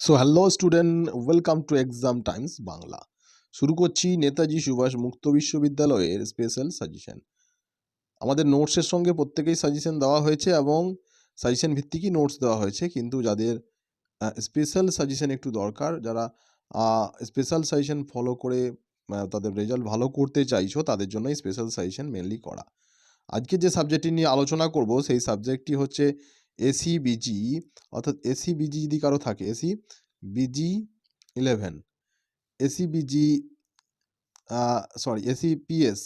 So hello student welcome to exam times Bangla শুরু করছি নেতাজি সুভাষ মুক্ত বিশ্ববিদ্যালয়ের স্পেশাল সাজেশন আমাদের নোটসের সঙ্গে প্রত্যেকেই সাজেশন দেওয়া হয়েছে এবং সাজেশন ভিত্তিকই নোটস দেওয়া হয়েছে, কিন্তু যাদের স্পেশাল সাজেশন একটু দরকার, যারা স্পেশাল সাজেশন ফলো করে তাদের রেজাল্ট ভালো করতে চাইছো, তাদের জন্যই স্পেশাল সাজেশন মেনলি করা। আজকে যে সাবজেক্টটি নিয়ে আলোচনা করব, সেই সাবজেক্টটি হচ্ছে এসি বিজি অর্থাৎ এসি বিজি যদি কারও থাকে AC BG eleven AC BG sorry AC PS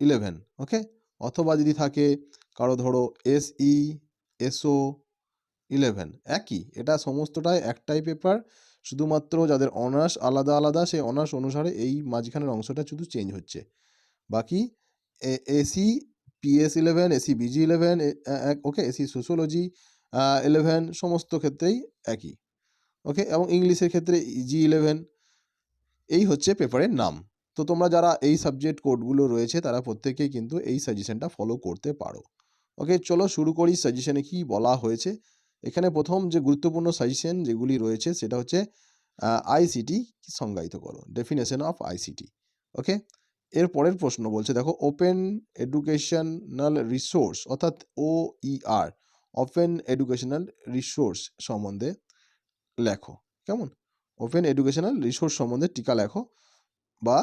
eleven okay অথবা যদি থাকে কারও ধরো এসই এসও ইলেভেন একই, এটা সমস্তটাই একটাই পেপার শুধুমাত্র যাদের অনার্স আলাদা আলাদা, সেই অনার্স অনুসারে এই মাঝখানের অংশটা শুধু চেঞ্জ হচ্ছে। বাকি AC PS eleven AC BG eleven okay AC sociology eleven সমস্ত ক্ষেত্রেই একই ওকে এবং ইংলিশের ক্ষেত্রে জি ইলেভেন এই হচ্ছে পেপারের নাম। তো তোমরা যারা এই সাবজেক্ট কোডগুলো রয়েছে, তারা প্রত্যেকেই কিন্তু এই সাজেশনটা ফলো করতে পারো ওকে চলো শুরু করি সাজেশনে কি বলা হয়েছে। এখানে প্রথম যে গুরুত্বপূর্ণ সাজেশন যেগুলি রয়েছে, সেটা হচ্ছে আইসিটি সংজ্ঞায়িত করো ডেফিনেশন অফ আইসিটি ওকে এর পরের প্রশ্ন বলছে, দেখো ওপেন এডুকেশনাল রিসোর্স অর্থাৎ O R open educational resource সম্বন্ধে লেখো, কেমন? ওপেন এডুকেশনাল রিসোর্স সম্বন্ধে টিকা লেখো বা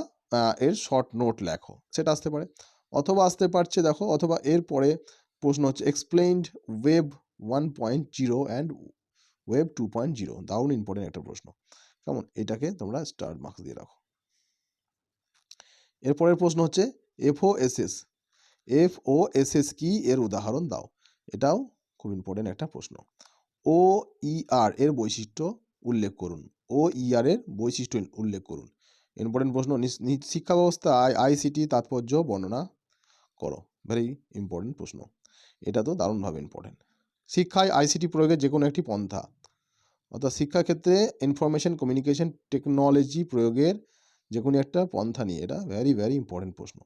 এর শর্ট নোট লেখো, সেটা আসতে পারে। অথবা আসতে পারছে, দেখো, অথবা এর পরে প্রশ্ন হচ্ছে explained web one point zero and web two point zero দারুণ ইম্পর্টেন্ট একটা প্রশ্ন। কেমন? এটাকে তোমরা স্টার মার্কস দিয়ে রাখো। এরপরের প্রশ্ন হচ্ছে F O S S F O S S কি? এর উদাহরণ দাও। এটাও খুব ইম্পর্টেন্ট একটা প্রশ্ন। ও ই আর এর বৈশিষ্ট্য উল্লেখ করুন। ও ই আর এর বৈশিষ্ট্য উল্লেখ করুন। ইম্পর্টেন্ট প্রশ্ন শিক্ষা ব্যবস্থায় আইসিটি তাৎপর্য বর্ণনা করো। ভেরি ইম্পর্টেন্ট প্রশ্ন। এটা তো দারুণভাবে ইম্পর্টেন্ট শিক্ষায় আইসিটি প্রয়োগের যে কোনো একটি পন্থা, অর্থাৎ শিক্ষাক্ষেত্রে ইনফরমেশন কমিউনিকেশন টেকনোলজি প্রয়োগের যে কোনো একটা পন্থা নিয়ে। এটা ভেরি ভেরি ইম্পর্টেন্ট প্রশ্ন।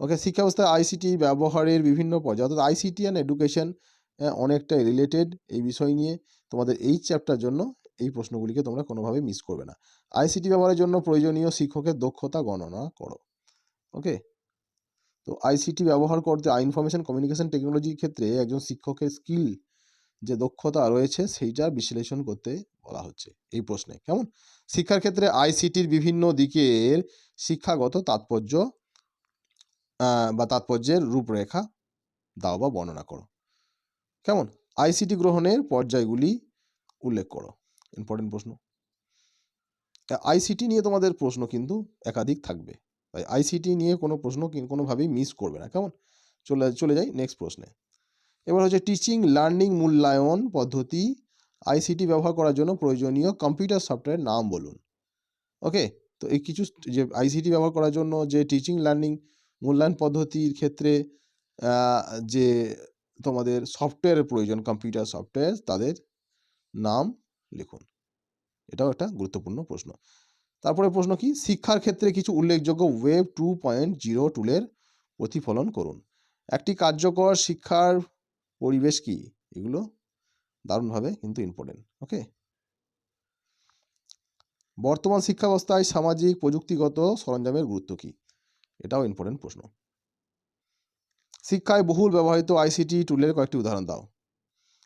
ওকে শিক্ষা ব্যবস্থায় আইসিটি ব্যবহারের বিভিন্ন পর্যায়ে, অর্থাৎ আইসিটি অ্যান্ড এডুকেশন অনেকটাই রিলেটেড এই বিষয় নিয়ে তোমাদের এই চ্যাপ্টার জন্য এই প্রশ্নগুলিকে তোমরা কোনোভাবে মিস করবে না। আইসিটি ব্যবহারের জন্য প্রয়োজনীয় শিক্ষকের দক্ষতা গণনা করো। ওকে তো আইসিটি ব্যবহার করতে ইনফরমেশন কমিউনিকেশন টেকনোলজির ক্ষেত্রে একজন শিক্ষকের স্কিল যে দক্ষতা রয়েছে সেইটার বিশ্লেষণ করতে বলা হচ্ছে এই প্রশ্নে। কেমন? শিক্ষার ক্ষেত্রে আইসিটির বিভিন্ন দিকের শিক্ষাগত তাৎপর্য বা তাৎপর্যের রূপরেখা দাও বা বর্ণনা করো। কেমন? আইসিটি গ্রহণের পর্যায়গুলি উল্লেখ করো। ইম্পর্টেন্ট প্রশ্ন। আইসিটি নিয়ে তোমাদের প্রশ্ন কিন্তু একাধিক থাকবে। তাই আইসিটি নিয়ে কোনো প্রশ্ন কোনোভাবেই মিস করবে না। কেমন? চলে চলে যাই নেক্সট প্রশ্নে। এবার হচ্ছে টিচিং লার্নিং মূল্যায়ন পদ্ধতি আইসিটি ব্যবহার করার জন্য প্রয়োজনীয় কম্পিউটার সফটওয়্যার নাম বলুন। ওকে তো এই কিছু যে আইসিটি ব্যবহার করার জন্য যে টিচিং লার্নিং মূল্যায়ন পদ্ধতির ক্ষেত্রে যে তোমাদের সফটওয়্যারের প্রয়োজন কম্পিউটার সফটওয়্যার তাদের নাম লিখুন। এটাও একটা গুরুত্বপূর্ণ প্রশ্ন। তারপরে প্রশ্ন কি? শিক্ষার ক্ষেত্রে কিছু উল্লেখযোগ্য ওয়েব টু পয়েন্ট জিরো টুলের প্রতিফলন করুন। একটি কার্যকর শিক্ষার পরিবেশ কি? এগুলো দারুণভাবে কিন্তু ইম্পর্টেন্ট ওকে বর্তমান শিক্ষা ব্যবস্থায় সামাজিক, প্রযুক্তিগত সরঞ্জামের গুরুত্ব কি? এটাও ইম্পর্টেন্ট প্রশ্ন। শিক্ষায় বহুল ব্যবহৃত আইসিটি টুলের কয়েকটি উদাহরণ দাও।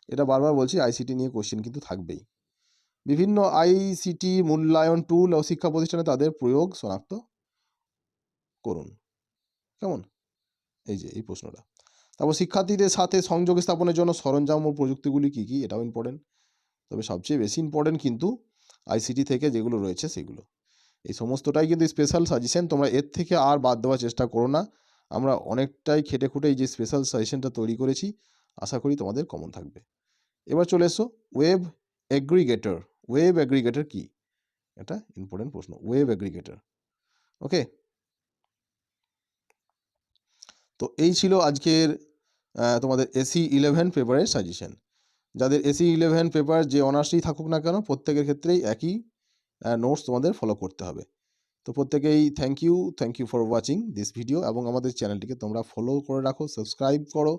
এটা বারবার বলছি আইসিটি নিয়ে কোশ্চেন কিন্তু থাকবেই। বিভিন্ন আইসিটি মূল্যায়ন টুল ও শিক্ষা প্রতিষ্ঠানে তাদের প্রয়োগ শনাক্ত করুন। কেমন? এই যে, এই প্রশ্নটা। তারপর শিক্ষার্থীদের সাথে সংযোগ স্থাপনের জন্য সরঞ্জাম ও প্রযুক্তিগুলি কী কী? এটাও ইম্পর্টেন্ট তবে সবচেয়ে বেশি ইম্পর্টেন্ট কিন্তু আইসিটি থেকে যেগুলো রয়েছে সেগুলো। এই সমস্তটাই কিন্তু স্পেশাল সাজেশন তোমরা এর থেকে আর বাদ দেওয়ার চেষ্টা করো না। আমরা অনেকটাই খেটে খুঁটে এই যে স্পেশাল সাজেশনটা তৈরি করেছি, আশা করি তোমাদের কমন থাকবে। এবার চলে এসো ওয়েব এগ্রিগেটর ওয়েব এগ্রিগেটর কি? এটা ইম্পর্টেন্ট প্রশ্ন। ওয়েব এগ্রিগেটর ওকে তো এই ছিল আজকের তোমাদের এসি ইলেভেন পেপারের সাজেশন যাদের এসি ইলেভেন পেপার যে অনার্সই থাকুক না কেন, প্রত্যেকের ক্ষেত্রেই একই নোটস তোমাদের ফলো করতে হবে। তো প্রত্যেকেই thank you thank you for watching this video এবং আমাদের চ্যানেলটিকে তোমরা ফলো করে রাখো সাবস্ক্রাইব করো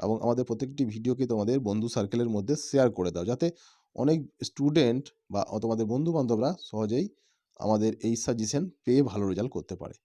এবং আমাদের প্রত্যেকটি ভিডিওকে তোমাদের বন্ধু সার্কেলের মধ্যে শেয়ার করে দাও। যাতে অনেক স্টুডেন্ট বা তোমাদের বন্ধু বান্ধবরা সহজেই আমাদের এই সাজেশন পেয়ে ভালো রেজাল্ট করতে পারে।